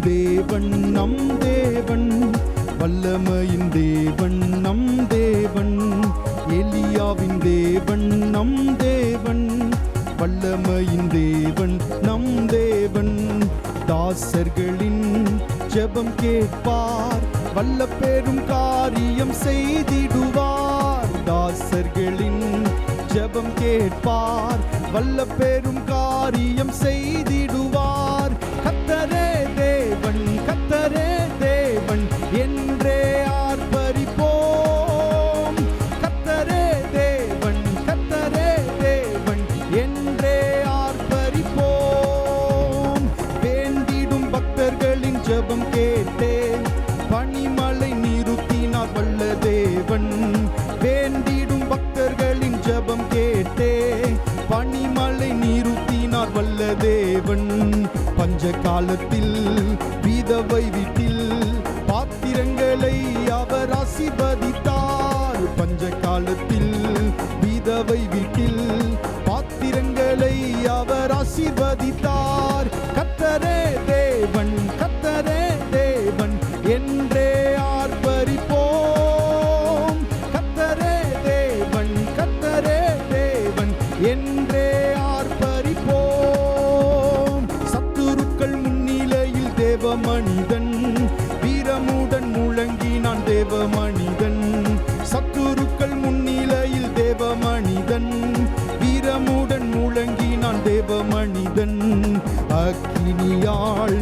தேவன் நம் தேவன். வல்லமையின் தேவன் நம் தேவன். எலியாவின் தேவன் நம் தேவன். வல்லமையின் தேவன் நம் தேவன். தாசர்களின் ஜெபம் கேட்பார். வல்ல பெரும் காரியம் செய்திடுவார். தாசர்களின் ஜெபம் கேட்பார். வல்ல பெரும் காரியம் செய்திடுவார். கத்தரே காலத்தில் விதவை வீட்டில் பாத்திரங்களை அவர் ஆசிர்வதி நீயாள்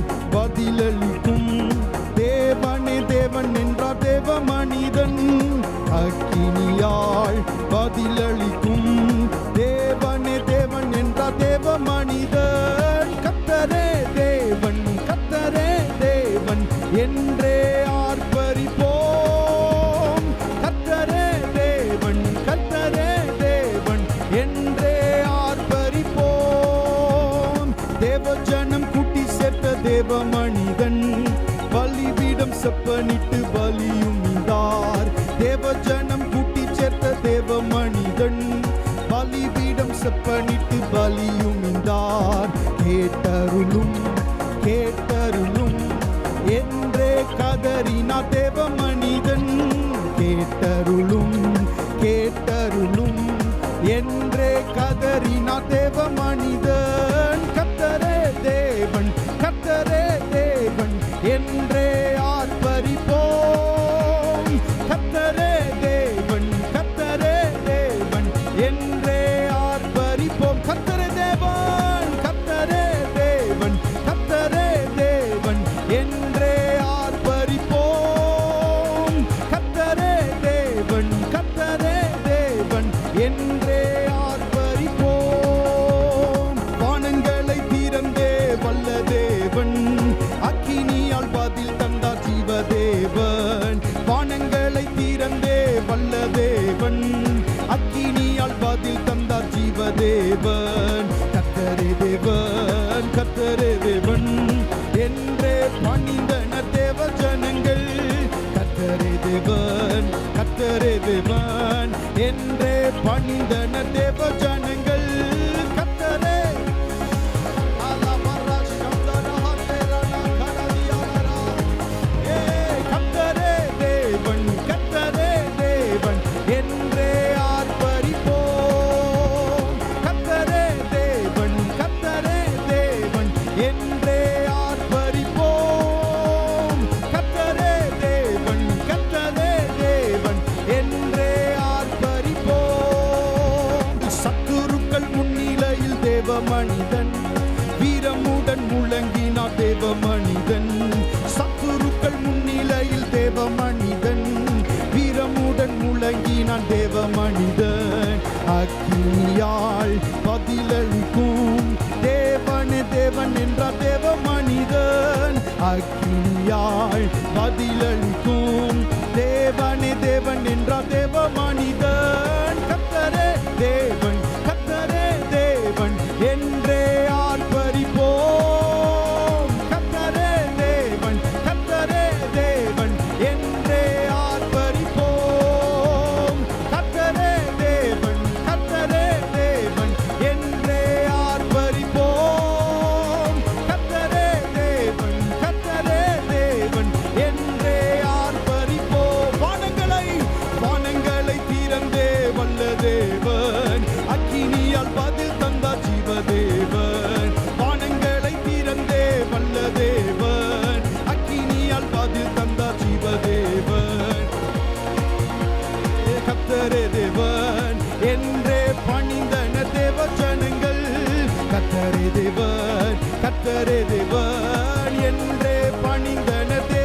எல்லாம் செப்பனிட்டு பலியும் இந்தார். தேவஜனம் கூட்டி சேர்த்த தேவ மனிதன் பலிபீடம் செப்பனிட்டு பலியும் கேட்டருளும் என்றே பணிந்தனர் தேவ ஜனங்கள் கத்தரிதுவான் கத்தரிதுவான் என்றே பணிந்தனர் தேவ வீரமுடன் முழங்கினார் தேவ மனிதன் சத்துருக்கள் முன்னிலையில் தேவ மனிதன் வீரமுடன் முழங்கினான் தேவ மனிதன் அக்னியால் பதிலளிக்கும் தேவனே தேவன் என்றார் தேவ மனிதன் அக்னியால் பதிலளிக்கும் தேவனே தேவன் என்றார் தேவ மனிதன் கத்தரே தேவன் கிருபையால் பதில் தந்தா ஜீவதேவன் வானங்களை திறந்தே வல்ல தேவன் அக்கினியால் பதில் தந்தா ஜீவதேவன் கத்தரே தேவன் என்றே பணிந்தன தேவ ஜனங்கள் கத்தரே தேவன் கத்தரே தேவன் என்றே பணிந்தன தேவ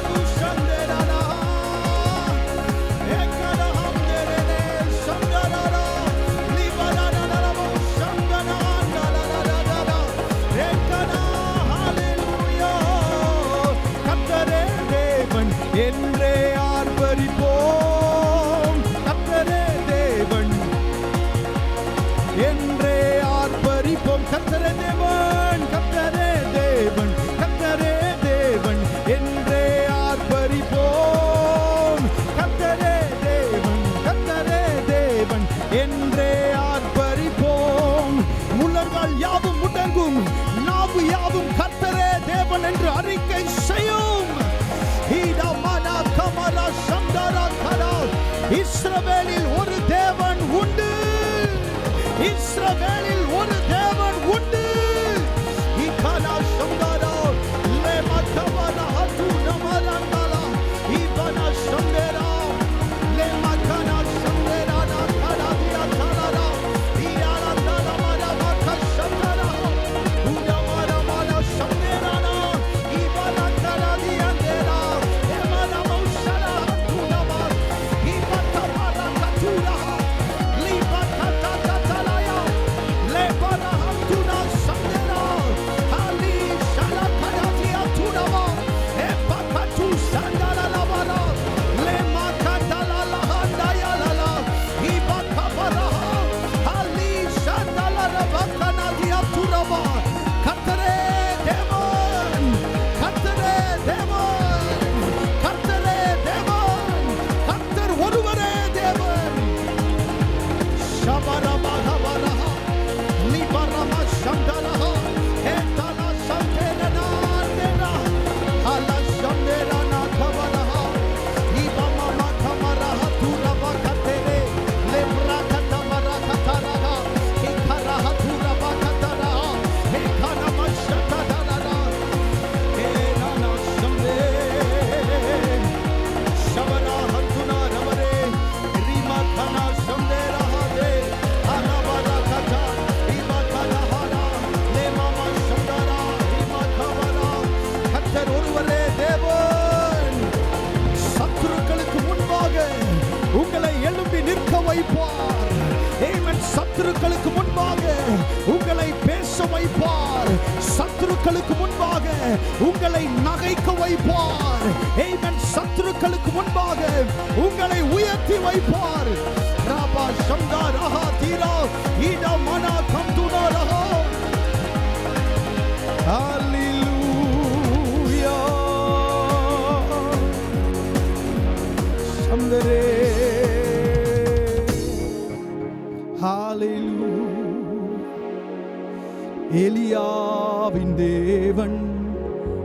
Revolution. இஸ்ரவேலில் ஒரு தேவன் உண்டு. இஸ்ரவேலில் ஒரு தேவன் உண்டு. சத்துருக்களுக்கு முன்பாக உங்களை நகைக்க வைப்பார் ஏமன் சத்துருக்களுக்கு முன்பாக உங்களை உயர்த்தி வைப்பார் ராபா சங்கா ரஹா தீரா ஈடா மனா கம்துனா ரஹா Hallelujah. Someday. Hallelujah. எலியாவின் தேவன்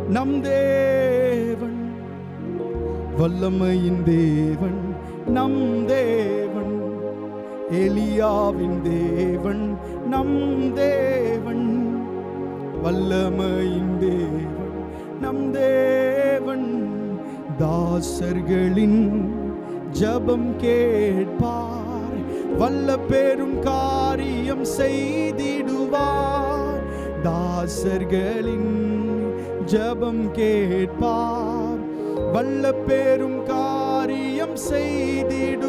நம் தேவன். வல்லமையின் தேவன் நம் தேவன். எலியாவின் தேவன் நம் தேவன். வல்லமையின் தேவன் நம் தேவன். தாசர்களின் ஜபம் கேட்பார் வல்ல பெரும் காரியம் செய்திடுவார். தாசர்களின் ஜபம் கேட்பார். வல்ல பெரும் காரியம் செய்திடும்